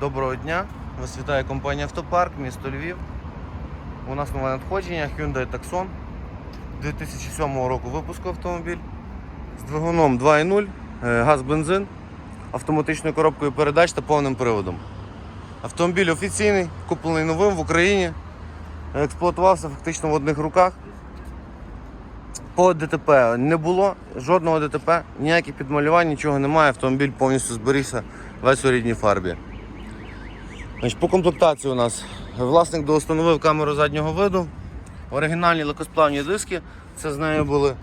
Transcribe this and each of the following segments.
Доброго дня! Вас вітає компанія Автопарк, місто Львів. У нас нове надходження Hyundai Tucson 2007 року випуску автомобіль з двигуном 2.0, е, газ-бензин, автоматичною коробкою передач та повним приводом. Автомобіль офіційний, куплений новим в Україні, експлуатувався фактично в одних руках. По ДТП не було, жодного ДТП, ніяких підмалювань, нічого немає. Автомобіль повністю зберігся весь у рідній фарбі. Значить, по комплектації у нас власник доустановив камеру заднього виду, оригінальні легкосплавні диски, це з нею були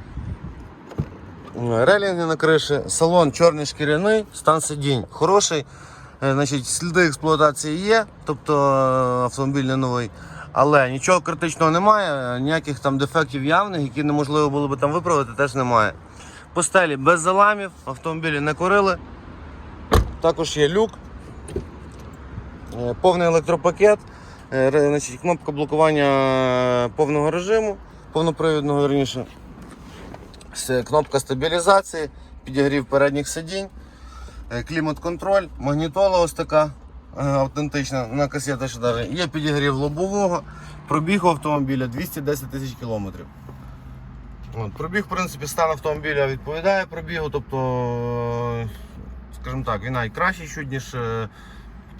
релінги на криші, салон чорний шкіряний, стан сидінь хороший. Е, Значить, сліди експлуатації є, тобто е, автомобіль не новий. Але нічого критичного немає, ніяких там дефектів явних, які неможливо було би там виправити, теж немає. По стелі без заламів, автомобілі не курили. Також є люк, повний електропакет, е, значить, кнопка блокування е, повного режиму, повнопривідного верніше. Кнопка стабілізації, підігрів передніх сидінь, е, клімат-контроль, магнітола ось така е, автентична на касеті ще навіть. Є підігрів лобового, пробіг автомобіля 210 тисяч кілометрів. От, пробіг, в принципі, стан автомобіля відповідає пробігу, тобто, е, скажімо так, він навіть кращий чуть, ніж, е,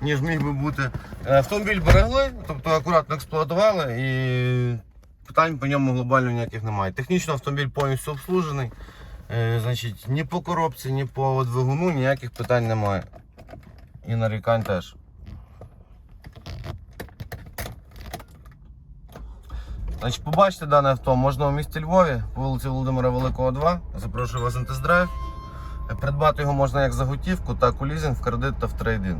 ніж міг би бути. Е, Автомобіль берегли, тобто акуратно експлуатували і питань по ньому глобально ніяких немає. Технічно автомобіль повністю обслужений. Е, Значить, ні по коробці, ні по двигуну ніяких питань немає. І нарікань теж. Значить, побачите дане авто можна у місті Львові, по вулиці Володимира Великого 2. Запрошую вас на тест-драйв. Придбати його можна як за готівку, так у лізинг, в кредит та в трейдинг.